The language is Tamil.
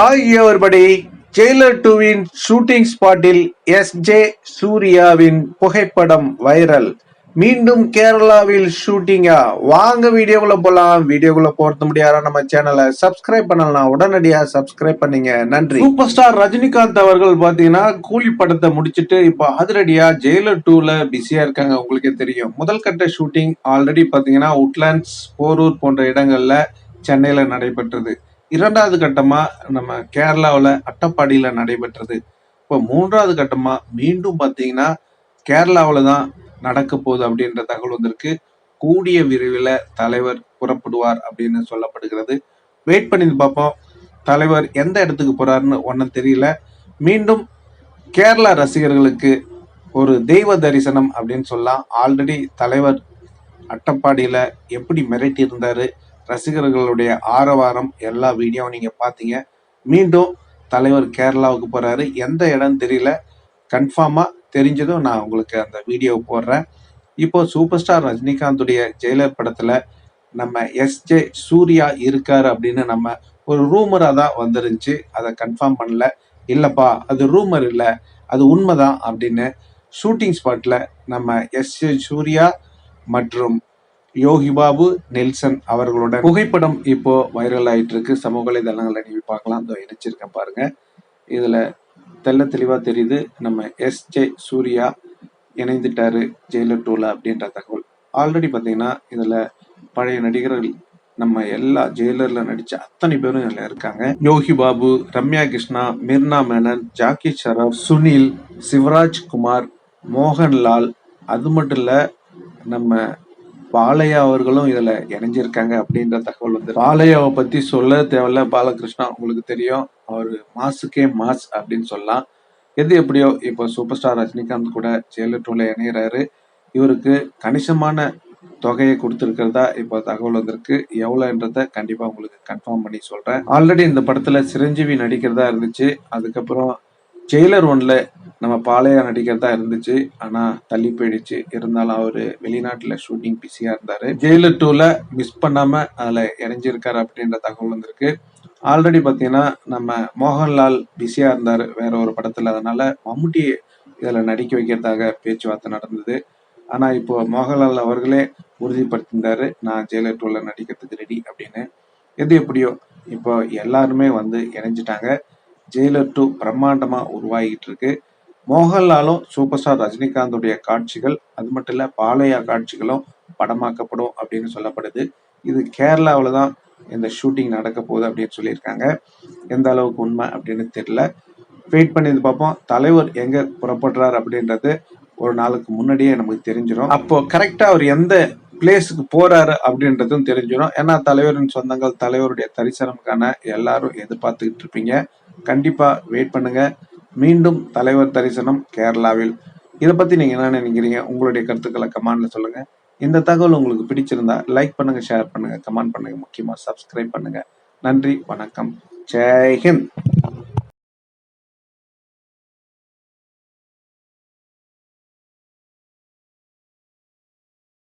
ஆகியோர்படி ஜெயிலர் டூவின் ஷூட்டிங் ஸ்பாட்டில் எஸ் ஜே சூர்யாவின் புகைப்படம் வைரல் மீண்டும் கேரளாவில் ஷூட்டிங்கா வாங்க வீடியோக்குள்ள போலாம். வீடியோக்குள்ள போறது முடியாத? நம்ம சேனலை சப்ஸ்கிரைப் பண்ணலாம் உடனடியா சப்ஸ்கிரைப் பண்ணீங்க. நன்றி. சூப்பர் ஸ்டார் ரஜினிகாந்த் அவர்கள் பாத்தீங்கன்னா கூலி படத்தை முடிச்சிட்டு இப்போ அதிரடியா ஜெயிலர் டூல பிஸியா இருக்காங்க. உங்களுக்கே தெரியும். முதல் கட்ட ஷூட்டிங் ஆல்ரெடி பாத்தீங்கன்னா உட்லாண்ட்ஸ் போரூர் போன்ற இடங்கள்ல சென்னையில நடைபெற்றது. இரண்டாவது கட்டமா நம்ம கேரளாவில் அட்டப்பாடியில நடைபெற்றது. இப்போ மூன்றாவது கட்டமா மீண்டும் பார்த்தீங்கன்னா கேரளாவில் தான் நடக்க போகுது அப்படின்ற தகவல் வந்திருக்கு. கூடிய விரைவில் தலைவர் புறப்படுவார் அப்படின்னு சொல்லப்படுகிறது. வெயிட் பண்ணி பார்ப்போம். தலைவர் எந்த இடத்துக்கு போறாருன்னு ஒன்றும் தெரியல. மீண்டும் கேரளா ரசிகர்களுக்கு ஒரு தெய்வ தரிசனம் அப்படின்னு சொல்லலாம். ஆல்ரெடி தலைவர் அட்டப்பாடியில் எப்படி மிரட்டி இருந்தாரு ரசிகர்களுடைய ஆரவாரம் எல்லா வீடியோவும் நீங்க பாத்தீங்க. மீண்டும் தலைவர் கேரளாவுக்கு போறாரு. எந்த இடம் தெரியல. கன்ஃபார்மா தெரிஞ்சதும் நான் உங்களுக்கு அந்த வீடியோ போடுறேன். இப்போ சூப்பர் ஸ்டார் ரஜினிகாந்துடைய ஜெயிலர் படத்துல நம்ம எஸ் ஜே சூர்யா இருக்காரு அப்படின்னு நம்ம ஒரு ரூமரா தான் வந்துருந்துச்சு. அதை கன்ஃபார்ம் பண்ணல. இல்லப்பா அது ரூமர் இல்லை. அது உண்மைதான் அப்படின்னு ஷூட்டிங் ஸ்பாட்ல நம்ம எஸ் ஜே சூர்யா மற்றும் யோகி பாபு நெல்சன் அவர்களோட புகைப்படம் இப்போ வைரல் ஆயிட்டு இருக்கு சமூக வலைதளங்களில் நீங்க பார்க்கலாம். இதோ இணைச்சிருக்கேன் பாருங்க. இதுல தெள்ள தெளிவா தெரியுது. நம்ம எஸ் ஜே சூர்யா இணைந்துட்டாரு ஜெயிலர் டூல அப்படின்ற தகவல். ஆல்ரெடி பாத்தீங்கன்னா இதுல பழைய நடிகர்கள் நம்ம எல்லா ஜெயிலர்ல நடிச்ச அத்தனை பேரும் இதுல இருக்காங்க. யோகி பாபு ரம்யா கிருஷ்ணா மிர்னா மேனன் ஜாக்கி ஷரப் சுனில் சிவராஜ் குமார் மோகன்லால். அது மட்டும் இல்ல நம்ம பாலையா அவர்களும் இதுல இணைஞ்சிருக்காங்க அப்படின்ற தகவல் வந்து பாலையாவை பத்தி சொல்ல தேவையில்ல. பாலகிருஷ்ணா உங்களுக்கு தெரியும். அவர் மாசுக்கே மாஸ் அப்படின்னு சொல்லலாம். எது எப்படியோ இப்போ சூப்பர் ஸ்டார் ரஜினிகாந்த் கூட ஜெயலலிதா இணையிறாரு. இணைகிறாரு இவருக்கு கணிசமான தொகையை கொடுத்துருக்கிறதா இப்போ தகவல் வந்திருக்கு. எவ்வளோன்றத கண்டிப்பாக உங்களுக்கு கன்ஃபார்ம் பண்ணி சொல்கிறேன் ஆல்ரெடி இந்த படத்தில் சிரஞ்சீவி நடிக்கிறதா இருந்துச்சு. அதுக்கப்புறம் ஜெயிலர் ஒன்ல நம்ம பாளையம் நடிக்கிறதா இருந்துச்சு. ஆனா தள்ளி போயிடுச்சு. இருந்தாலும் அவரு வெளிநாட்டுல ஷூட்டிங் பிஸியா இருந்தாரு. ஜெயிலர் டூல மிஸ் பண்ணாம அதுல இணைஞ்சிருக்காரு அப்படின்ற தகவல் வந்திருக்கு. ஆல்ரெடி பாத்தீங்கன்னா நம்ம மோகன்லால் பிஸியா இருந்தாரு. வேற ஒரு படத்துல. அதனால மம்முட்டி இதுல நடிக்க வைக்கிறதாக பேச்சுவார்த்தை நடந்தது. ஆனா இப்போ மோகன்லால் அவர்களே உறுதிப்படுத்தியிருந்தாரு. நான் ஜெயிலர் டூல நடிக்கிறதுக்கு ரெடி அப்படின்னு. எது எப்படியோ இப்போ எல்லாருமே வந்து இணைஞ்சிட்டாங்க. ஜெயிலர் டூ பிரம்மாண்டமா உருவாகிட்டு இருக்கு. மோகன்லாலும் சூப்பர் ஸ்டார் ரஜினிகாந்துடைய காட்சிகள் அது மட்டும் இல்லை பாலையா காட்சிகளும் படமாக்கப்படும் அப்படின்னு சொல்லப்படுது. இது கேரளாவில் தான் இந்த ஷூட்டிங் நடக்க போகுது அப்படின்னு சொல்லியிருக்காங்க. எந்த அளவுக்கு உண்மை அப்படின்னு தெரியல. வெயிட் பண்ணி பார்ப்போம். தலைவர் எங்க புறப்படுறாரு அப்படின்றது ஒரு நாளுக்கு முன்னாடியே நமக்கு தெரிஞ்சிடும் அப்போ கரெக்டா அவர் எந்த பிளேஸுக்கு போறாரு அப்படின்றதும் தெரிஞ்சிடும் ஏன்னா தலைவரின் சொந்தங்கள் தலைவருடைய தரிசனம்கான எல்லாரும் எதிர்பார்த்துக்கிட்டு இருப்பீங்க. கண்டிப்பா வெயிட் பண்ணுங்க. மீண்டும் தலைவர் தரிசனம் கேரளாவில். இதை பத்தி நீங்க என்ன நினைக்கிறீங்க? உங்களுடைய கருத்துக்களை கமாண்ட்ல சொல்லுங்க. இந்த தகவல் உங்களுக்கு பிடிச்சிருந்தா லைக் பண்ணுங்க ஷேர் பண்ணுங்க கமெண்ட் பண்ணுங்க முக்கியமா சப்ஸ்கிரைப் பண்ணுங்க. நன்றி வணக்கம். ஜெய்ஹிந்த்